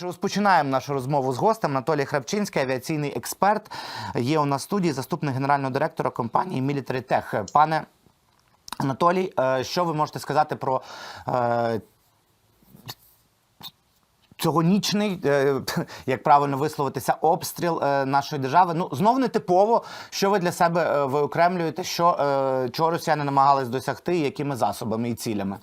Розпочинаємо нашу розмову з гостем. Анатолій Храпчинський, авіаційний експерт. Є у нас в студії заступник генерального директора компанії Military Tech. Пане Анатолій, е, що ви можете сказати про е, цьогорічний, е, як правильно висловитися, обстріл нашої держави? Ну, знов не типово, що ви для себе виокремлюєте, що, чого росіяни намагались досягти, якими засобами і цілями?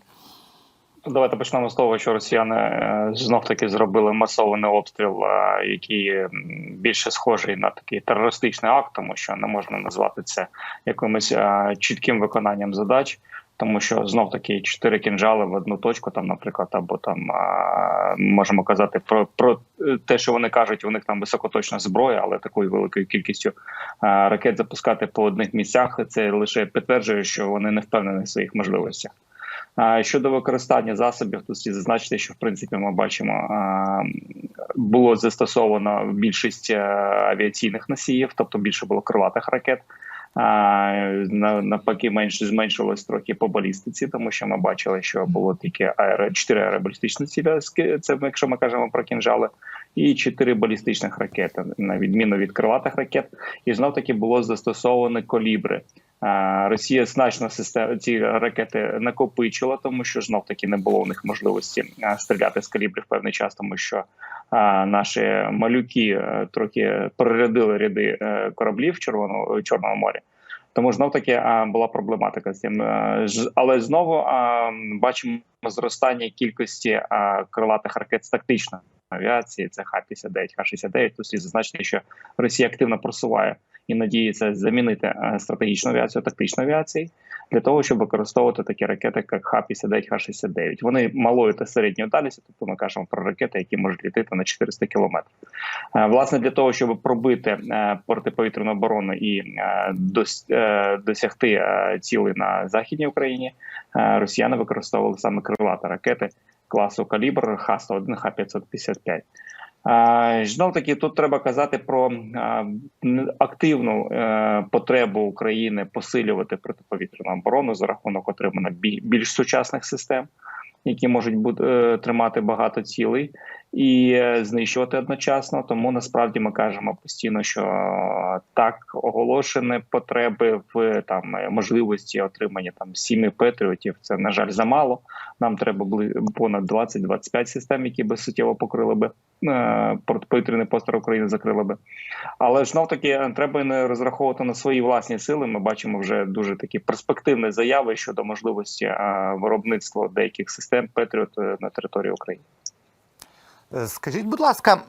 Давайте почнемо з того, що росіяни знов таки зробили масований обстріл, е, який більше схожий на такий терористичний акт, тому що не можна назвати це якимось е, чітким виконанням задач. Тому що знов таки чотири кінжали в одну точку, там, наприклад, або там е, можемо казати про, про те, що вони кажуть, у них там високоточна зброя, але такою великою кількістю е, ракет запускати по одних місцях, це лише підтверджує, що вони не впевнені в своїх можливостях. Щодо використання засобів, тут слід зазначити, що в принципі ми бачимо, було застосовано більшість е, авіаційних носіїв, тобто більше було крилатих ракет. Навпаки, менше зменшилось трохи по балістиці, тому що ми бачили, що було тільки аеро, 4 аеробалістичні ски- це якщо ми кажемо про кінжали, і 4 балістичних ракети, на відміну від крилатих ракет. І знов таки було застосовано колібри. Росія значно систем ці ракети накопичила, тому що знов таки не було у них можливості стріляти з калібрів певний час, тому що наші малюки е, трохи перерядили ряди е, кораблів в Червоному Чорному морі. Тому знов таки була проблематика з цим. Е, Але знову бачимо зростання кількості крилатих ракет з тактичної авіації. Це Х-59, Х-69. Тут слід зазначити, що Росія активно просуває і надіється замінити е, стратегічну авіацію тактичну авіацію для того, щоб використовувати такі ракети, як Х-59, Х-69. Вони малої та середньої дальності, тобто ми кажемо про ракети, які можуть літати на 400 кілометрів. Е, Власне, для того, щоб пробити е, протиповітряну оборону і дос- досягти цілей на західній Україні, росіяни використовували саме крилаті ракети класу калібр Х-101, Х-555. А, Знов таки тут треба казати про активну е, потребу України посилювати протиповітряну оборону за рахунок отримання більш сучасних систем, які можуть бути е, тримати багато цілей і е, знищувати одночасно. Тому насправді ми кажемо постійно, що е, так оголошені потреби в там е, можливості отримання там сіми патріотів. Це на жаль замало. Нам треба понад 20-25 систем, які би суттєво покрили би протиповітряний простір України, закрили би. Але знов таки треба не розраховувати на свої власні сили. Ми бачимо вже дуже такі перспективні заяви щодо можливості виробництва деяких систем Петріот на території України. Е, Скажіть, будь ласка,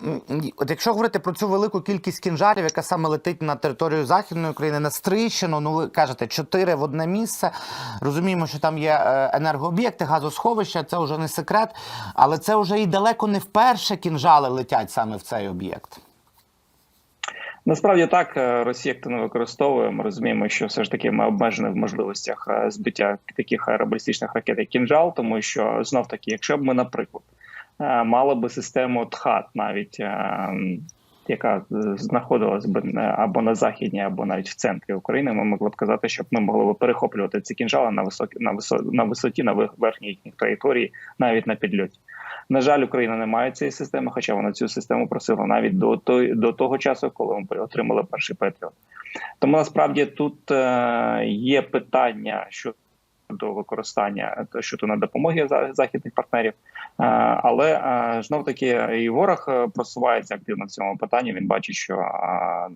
от якщо говорити про цю велику кількість кінжалів, яка саме летить на територію Західної України, на Стрийщину, ну ви кажете, чотири в одне місце. Розуміємо, що там є е, енергооб'єкти, газосховища, це вже не секрет, але це вже і далеко не вперше кінжали летять саме в цей об'єкт. Насправді так е, Росія активно використовує. Ми розуміємо, що все ж таки ми обмежені в можливостях збиття таких аеробалістичних ракет, як кінжал, тому що знов таки, якщо б ми, наприклад, е, мали би систему ТХАТ, навіть е, яка знаходилась би е, або на західній, або навіть в центрі України, ми могли б казати, щоб ми могли б перехоплювати ці кінжали на високі на висо- на висоті, на верхній їхній траєкторії, навіть на підльоті. На жаль, Україна не має цієї системи, хоча вона цю систему просила навіть до той до того часу, коли ми отримали перший Петріот. Тому насправді тут е, є питання щодо використання е, щодо на допомоги західних партнерів. Е, але е, знов таки і ворог просувається активно в цьому питанні. Він бачить, що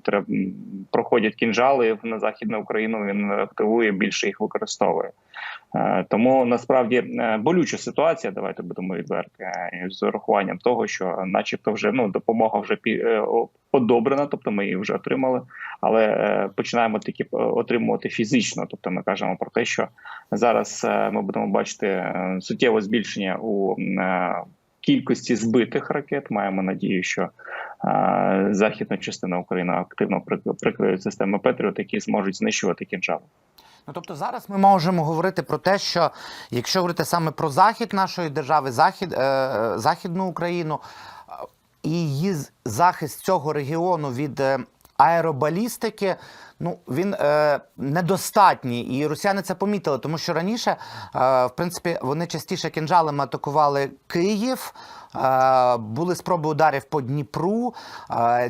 треб- м, проходять кінжали на західну Україну. Він активує більше їх використовує. Тому насправді болюча ситуація. Давайте будемо відверті е, з урахуванням того, що, начебто, вже ну допомога вже одобрена, тобто ми її вже отримали, але е, починаємо таки е, отримувати фізично. Тобто, ми кажемо про те, що зараз е, ми будемо бачити суттєве збільшення у кількості збитих ракет. Маємо надію, що західна частина України активно прик- прикриють системи Петріот, які зможуть знищувати кінжали. Ну тобто зараз ми можемо говорити про те, що якщо говорити саме про захід нашої держави, захід, е, західну Україну її захист цього регіону від е, аеробалістики, ну він е, недостатній, і росіяни це помітили, тому що раніше, е, в принципі, вони частіше кінжалами атакували Київ. Були спроби ударів по Дніпру.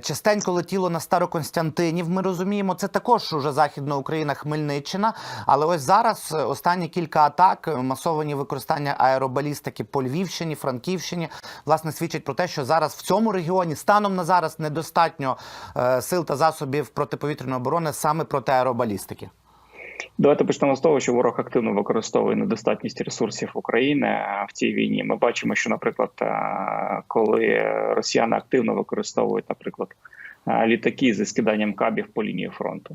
Частенько летіло на Староконстянтинів. Ми розуміємо, це також уже Західна Україна, Хмельниччина. Але ось зараз останні кілька атак, масовані використання аеробалістики по Львівщині, Франківщині, власне, свідчать про те, що зараз в цьому регіоні станом на зараз недостатньо е, сил та засобів протиповітряної оборони саме проти аеробалістики. Давайте почнемо з того, що ворог активно використовує недостатність ресурсів України в цій війні. Ми бачимо, що, наприклад, коли росіяни активно використовують, наприклад, літаки зі скиданням кабів по лінії фронту.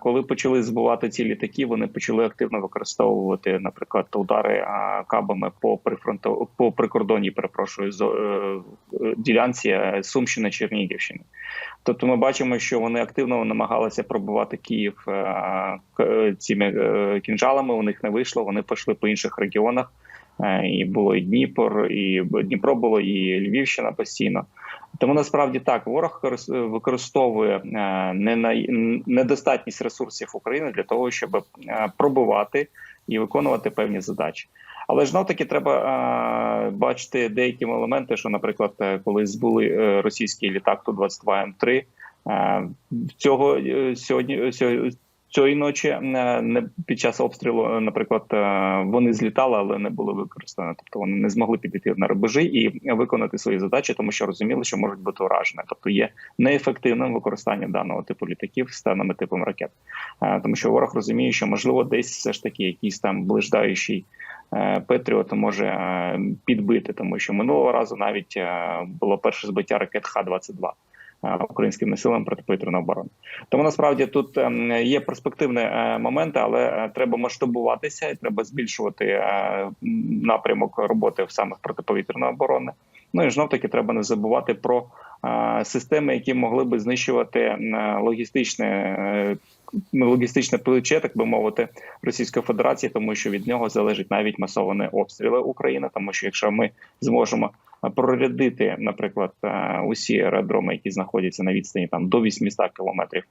Коли почали збивати ці літаки, вони почали активно використовувати, наприклад, удари кабами по прифронту по прикордонній, перепрошую, е, ділянці е, Сумщини Чернігівщини. Тобто, ми бачимо, що вони активно намагалися пробувати Київ е, цими кінжалами. У них не вийшло. Вони пішли по інших регіонах. І було і Дніпр, і Дніпро було, і Львівщина постійно. Тому насправді так ворог корис- використовує е, недостатність ресурсів України для того, щоб е, пробувати і виконувати певні задачі. Але ж таки треба е, бачити деякі елементи, що, наприклад, коли збули російський літак ту 22 м 3 е, цього сьогодні сьо- цієї ночі е, не під час обстрілу, е, наприклад, е, вони злітали, але не були використані. Тобто вони не змогли підійти на рубежі і виконати свої задачі, тому що розуміли, що можуть бути уражені. Тобто є неефективним використання даного типу літаків з даними типами ракет, тому що ворог розуміє, що можливо десь все ж таки якийсь там ближдаючий. Петріот може підбити, тому що минулого разу навіть було перше збиття ракет Х-22 е, силам протиповітряної оборони. Тому насправді тут ем, є перспективні е, моменти, але е, треба масштабуватися і треба збільшувати напрямок роботи в саме протиповітряної оборони. Ну і знов таки треба не забувати про системи, які могли би знищувати логістичне. Е, Логістичне плече, так би мовити, Російської Федерації, тому що від нього залежить навіть масовані обстріли України. Тому що якщо ми зможемо прорядити, наприклад, усі аеродроми, які знаходяться на відстані там до 800 кілометрів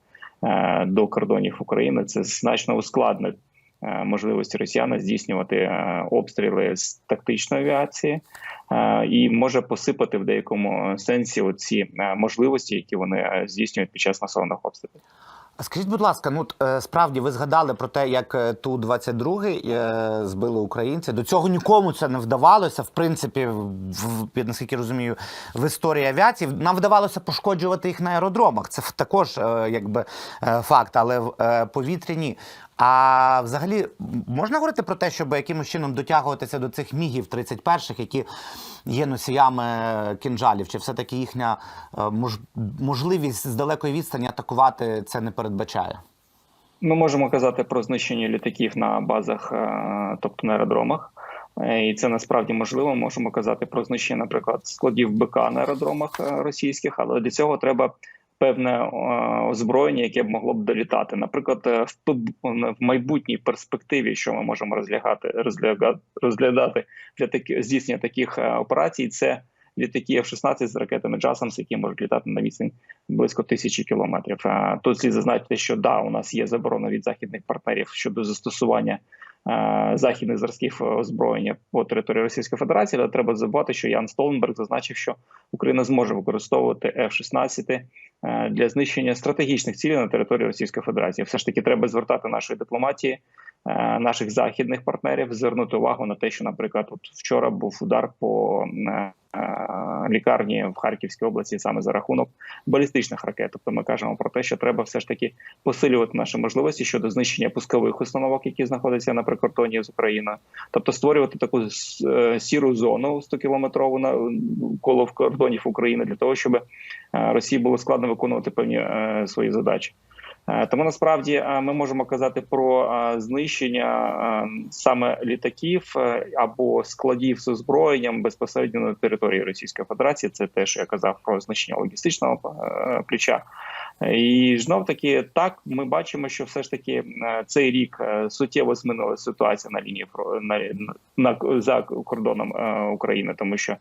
до кордонів України, це значно ускладнить можливості росіян здійснювати обстріли з тактичної авіації і може посипати в деякому сенсі оці можливості, які вони здійснюють під час масованих обстрілів. Скажіть, будь ласка, ну е, справді ви згадали про те, як е, ту 22 е, збили українці. До цього нікому це не вдавалося. В принципі, в, я наскільки розумію, в історії авіації нам вдавалося пошкоджувати їх на аеродромах. Це також якби факт, але в повітрі ні. А взагалі можна говорити про те, щоб якимось чином дотягуватися до цих мігів 31-х, які є носіями кінжалів, чи все-таки їхня е, мож, можливість з далекої відстані атакувати це не передбачає? Ми можемо казати про знищення літаків на базах, е, тобто на аеродромах. Е, І це насправді можливо. Можемо казати про знищення, наприклад, складів БК на аеродромах російських, але для цього треба певне е, озброєння, яке б могло б долітати. Наприклад, е, в в майбутній перспективі, що ми можемо розглядати, розглядати для такі здійснення таких е, операцій, це літаки F-16 з ракетами JASAMS, які можуть літати на відстань близько тисячі кілометрів. Тут слід зазначити, що да, у нас є заборона від західних партнерів щодо застосування західних зразків озброєння по території Російської Федерації, але треба забувати, що Ян Столtenберг зазначив, що Україна зможе використовувати F-16 е, для знищення стратегічних цілей на території Російської Федерації. Все ж таки треба звертати нашої дипломатії. Е, Наших західних партнерів звернути увагу на те, що, наприклад, от вчора був удар по е, лікарні в Харківській області саме за рахунок балістичних ракет. Тобто ми кажемо про те, що треба все ж таки посилювати наші можливості щодо знищення пускових установок, які знаходяться на прикордонні з Україною, тобто створювати таку е, сіру зону 100 кілометрову на коло кордонів України для того, щоб Росії було складно виконувати певні свої задачі. Е, Тому насправді е, ми можемо казати про е, знищення саме літаків або складів з озброєнням безпосередньо на території Російської Федерації. Це те, що я казав про знищення логістичного плеча. І знов таки так ми бачимо, що все ж таки цей рік суттєво змінила ситуація на лінії на, на за кордоном України, тому що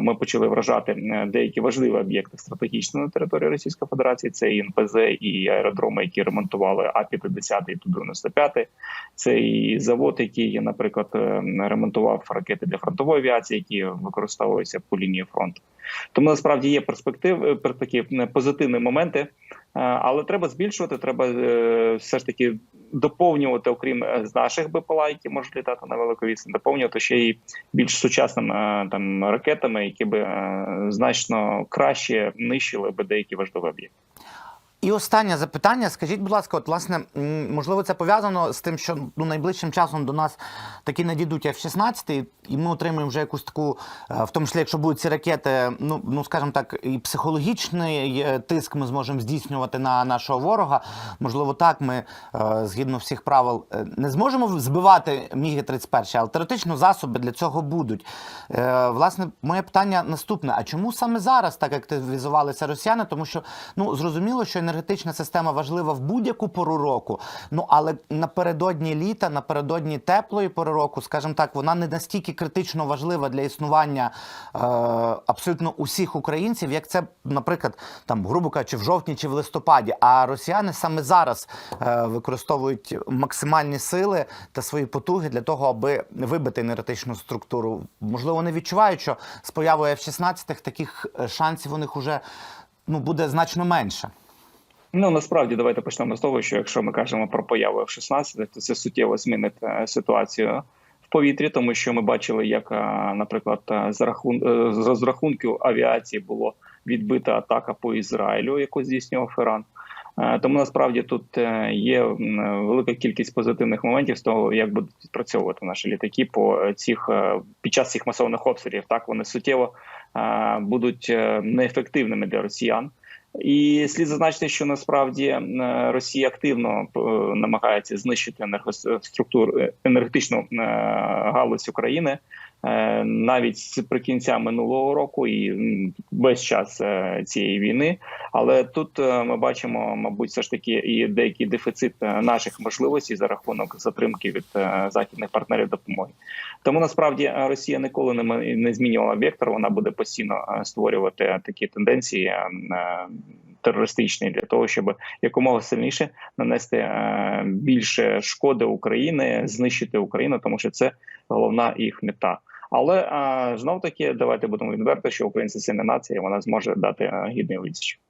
ми почали вражати деякі важливі об'єкти стратегічно на території Російської Федерації. Це і НПЗ, і аеродроми, які ремонтували А 50 і Ту-95. Це і завод, який, наприклад, е, ремонтував ракети для фронтової авіації, які використовуються по лінії фронту. Тому насправді є перспектив, пер- такі е, позитивні моменти, е, але треба збільшувати. Треба е, все ж таки доповнювати, окрім е, з наших БПЛА, які можуть літати на велику відстань, доповнювати ще й більш сучасними е, там ракетами, які би е, значно краще нищили би деякі важливі об'єкти. І останнє запитання. Скажіть, будь ласка, от власне, можливо, це пов'язано з тим, що ну, найближчим часом до нас таки надійдуть F-16, і ми отримаємо вже якусь таку, е, в тому числі, якщо будуть ці ракети, ну, ну скажімо так, і психологічний е, тиск ми зможемо здійснювати на нашого ворога. Можливо, так ми е, згідно всіх правил не зможемо збивати міги 31 але теоретично засоби для цього будуть. Власне, моє питання наступне: а чому саме зараз так активізувалися росіяни? Тому що ну зрозуміло, що енергетична система важлива в будь-яку пору року. Ну але напередодні літа, напередодні теплої пори року, скажімо так, вона не настільки критично важлива для існування е, абсолютно усіх українців, як це, наприклад, там, грубо кажучи, в жовтні чи в листопаді. А росіяни саме зараз е, використовують максимальні сили та свої потуги для того, аби вибити енергетичну структуру. Можливо, вони відчувають, що з появою F-16 таких е, шансів у них уже ну, буде значно менше. Ну насправді давайте почнемо з того, що якщо ми кажемо про появу F-16, то це суттєво змінить е, ситуацію в повітрі, тому що ми бачили, як, е, наприклад, е, за рахун з розрахунків авіації було відбита атака по Ізраїлю, яку здійснював Іран. Тому насправді тут є велика кількість позитивних моментів з того, як будуть відпрацьовувати наші літаки по цих під час цих масових обстрілів. Так вони суттєво будуть неефективними для росіян. І слід зазначити, що насправді е, Росія активно е, намагається знищити енергоструктуру е, енергетичну галузь України навіть з прикінця минулого року і весь час е, цієї війни. Але тут е, ми бачимо, мабуть, все ж таки і деякий дефіцит е, наших можливостей за рахунок затримки від е, західних партнерів допомоги. Тому насправді е, Росія ніколи не, змінювала вектор. Вона буде постійно е, створювати такі тенденції е, е, терористичні для того, щоб якомога сильніше нанести е, більше шкоди Україні, знищити Україну, тому що це головна їх мета. Але знов таки давайте будемо відверто, що українці сильна нація, вона зможе дати е, гідний відсіч.